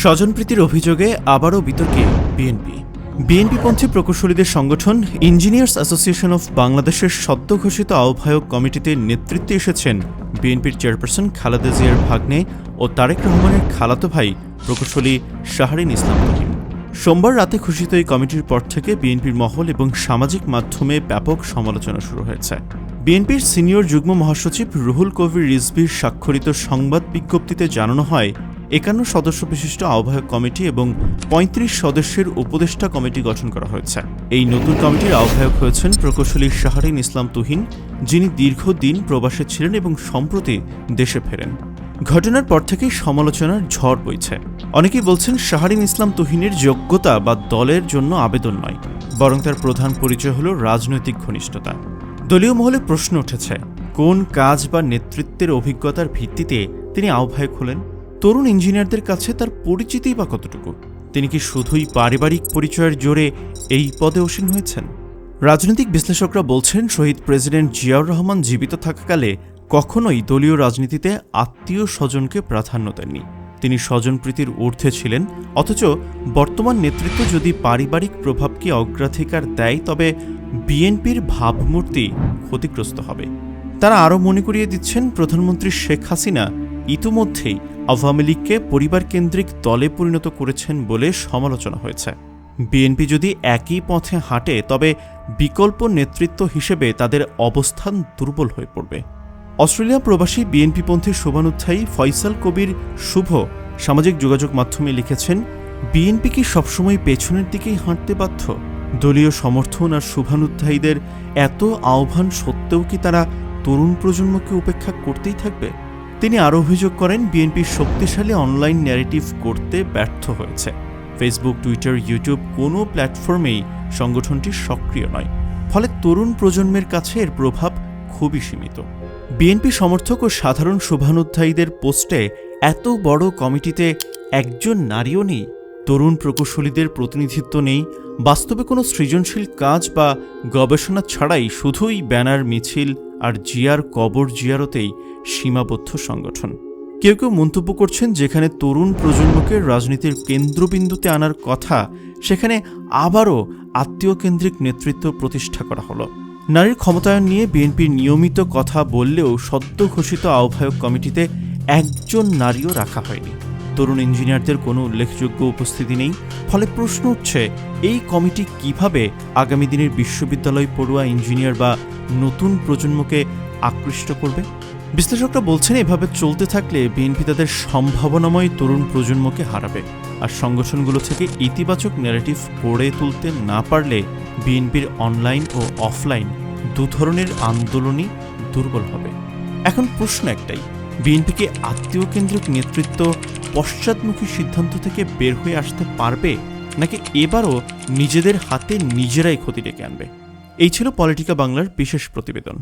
স্বজনপ্রীতির অভিযোগে আবারও বিতর্কে বিএনপি বিএনপি বিএনপিপন্থী প্রকৌশলীদের সংগঠন ইঞ্জিনিয়ার্স অ্যাসোসিয়েশন অফ বাংলাদেশের সদ্য ঘোষিত আহ্বায়ক কমিটিতে নেতৃত্বে এসেছেন বিএনপির চেয়ারপারসন খালেদা জিয়ার ভাগ্নে ও তারেক রহমানের খালাতো ভাই প্রকৌশলী শাহরিন ইসলাম তহিম সোমবার রাতে ঘোষিত এই কমিটির পর থেকে বিএনপির মহল এবং সামাজিক মাধ্যমে ব্যাপক সমালোচনা শুরু হয়েছে। বিএনপির সিনিয়র যুগ্ম মহাসচিব রুহুল কবির রিজভির স্বাক্ষরিত সংবাদ বিজ্ঞপ্তিতে জানানো হয় একান্ন সদস্য বিশিষ্ট আহ্বায়ক কমিটি এবং পঁয়ত্রিশ সদস্যের উপদেষ্টা কমিটি গঠন করা হয়েছে। এই নতুন কমিটির আহ্বায়ক হয়েছেন প্রকৌশলী শাহরিন ইসলাম তুহিন, যিনি দীর্ঘদিন প্রবাসে ছিলেন এবং সম্প্রতি দেশে ফেরেন। ঘটনার পর থেকেই সমালোচনার ঝড় বইছে। অনেকেই বলছেন শাহরিন ইসলাম তুহিনের যোগ্যতা বা দলের জন্য আবেদন নয়, বরং তার প্রধান পরিচয় হল রাজনৈতিক ঘনিষ্ঠতা। দলীয় মহলে প্রশ্ন উঠেছে, কোন কাজ বা নেতৃত্বের অভিজ্ঞতার ভিত্তিতে তিনি আহ্বায়ক হলেন? তরুণ ইঞ্জিনিয়ারদের কাছে তার পরিচিতি বা কতটুকু? তিনি কি শুধুই পারিবারিক পরিচয়ের জোরে এই পদে অসীন হয়েছেন? রাজনৈতিক বিশ্লেষকরা বলছেন, শহীদ প্রেসিডেন্ট জিয়াউর রহমান জীবিত থাকাকালে কখনোই দলীয় রাজনীতিতে আত্মীয় স্বজনকে প্রাধান্য দেননি। তিনি স্বজনপ্রীতির ঊর্ধ্বে ছিলেন, অথচ বর্তমান নেতৃত্ব যদি পারিবারিক প্রভাবকে অগ্রাধিকার দেয়, তবে বিএনপির ভাবমূর্তি ক্ষতিগ্রস্ত হবে। তারা আরও মনে করিয়ে দিচ্ছেন, প্রধানমন্ত্রী শেখ হাসিনা ইতোমধ্যেই আওয়ামী লীগকে পরিবার কেন্দ্রিক দলে পরিণত করেছেন বলে সমালোচনা হয়েছে। বিএনপি যদি একই পথে হাঁটে, তবে বিকল্প নেতৃত্ব হিসেবে তাদের অবস্থান দুর্বল হয়ে পড়বে। অস্ট্রেলিয়া প্রবাসী বিএনপিপন্থী শোভানুধ্যায়ী ফয়সাল কবির শুভ সামাজিক যোগাযোগ মাধ্যমে লিখেছেন, বিএনপি কি সবসময় পেছনের দিকেই হাঁটতে বাধ্য? দলীয় সমর্থন আর শুভানুধ্যায়ীদের এত আহ্বান সত্ত্বেও কি তারা তরুণ প্রজন্মকে উপেক্ষা করতেই থাকবে? তিনি আরও অভিযোগ করেন, বিএনপি শক্তিশালী অনলাইন ন্যারেটিভ করতে ব্যর্থ হয়েছে। ফেসবুক, টুইটার, ইউটিউব কোনো প্ল্যাটফর্মেই সংগঠনটি সক্রিয় নয়। ফলে তরুণ প্রজন্মের কাছে এর প্রভাব খুবই সীমিত। বিএনপি সমর্থক ও সাধারণ শোভানুধ্যায়ীদের পোস্টে এত বড় কমিটিতে একজন নারীও নেই। তরুণ প্রকৌশলীদের প্রতিনিধিত্ব নেই। বাস্তবে কোনো সৃজনশীল কাজ বা গবেষণা ছাড়াই শুধুই ব্যানার, মিছিল আর জিয়ার কবর জিয়ারতেই সীমাবদ্ধ সংগঠন। কেউ কেউ মন্তব্য করছেন যেখানে তরুণ প্রজন্মকে রাজনীতির কেন্দ্রবিন্দুতে আনার কথা, সেখানে আবারও আত্মীয় কেন্দ্রিক নেতৃত্ব প্রতিষ্ঠা করা হলো। নারীর ক্ষমতায়ন নিয়ে বিএনপির নিয়মিত কথা বললেও সদ্য ঘোষিত আহ্বায়ক কমিটিতে একজন নারীও রাখা হয়নি। তরুণ ইঞ্জিনিয়ারদের কোনো উল্লেখযোগ্য উপস্থিতি নেই। ফলে প্রশ্ন উঠছে, এই কমিটি কীভাবে আগামী দিনের বিশ্ববিদ্যালয় পড়ুয়া ইঞ্জিনিয়ার বা নতুন প্রজন্মকে আকৃষ্ট করবে? বিশ্লেষকরা বলছেন, এভাবে চলতে থাকলে বিএনপি তাদের সম্ভাবনাময় তরুণ প্রজন্মকে হারাবে। আর সংগঠনগুলো থেকে ইতিবাচক ন্যারেটিভ গড়ে তুলতে না পারলে বিএনপির অনলাইন ও অফলাইন দু ধরনের আন্দোলনই দুর্বল হবে। এখন প্রশ্ন একটাই, বিএনপিকে আত্মীয় কেন্দ্রিক নেতৃত্ব পশ্চাৎমুখী সিদ্ধান্ত থেকে বের হয়ে আসতে পারবে, নাকি এবারও নিজেদের হাতে নিজেরাই ক্ষতি ডেকে আনবে? এই ছিল পলিটিকা বাংলার বিশেষ প্রতিবেদন।